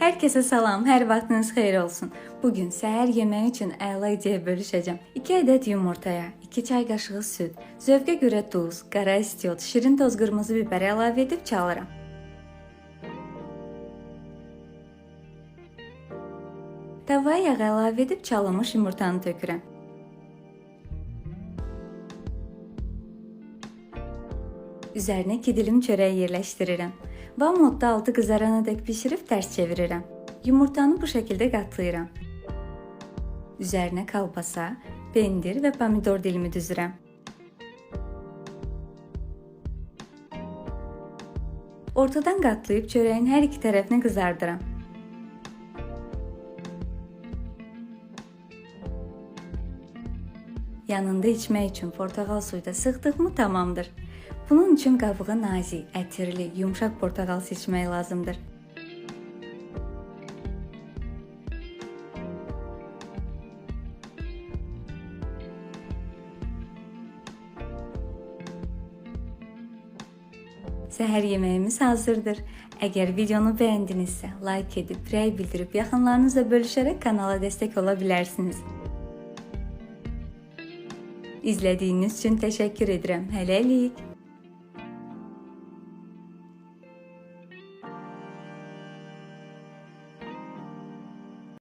Herkese salam, hər vaxtınız xeyir olsun. Bugün səhər yeməyi üçün əla ideya bölüşəcəm. 2 ədəd yumurtaya, 2 çay qaşığı süd, zövqə görə duz, qara istiot, şirin toz qırmızı biber əlavə edib çalıram. Tavaya yağ əlavə edib çalınmış yumurtanı tökürəm. Üzərinə 2 dilim çörək yerləşdirirəm. Van modda altı qızarana dək bişirib tərs çevirirəm. Yumurtanı bu şəkildə qatlayıram. Üzərinə kalbasa, pendir və pomidor dilimi düzürəm. Ortadan qatlayıb çörəyin hər iki tərəfini qızardıram. Yanında içmək üçün portağal suyu da sıxdıqmı tamamdır. Bunun üçün qabığı nazik, ətirli, yumşaq portağal seçmək lazımdır. Səhər yeməyimiz hazırdır. Əgər videonu bəyəndinizsə, like edib, rəy bildirib yaxınlarınızla bölüşərək kanala dəstək ola bilərsiniz. İzlədiyiniz üçün təşəkkür edirəm.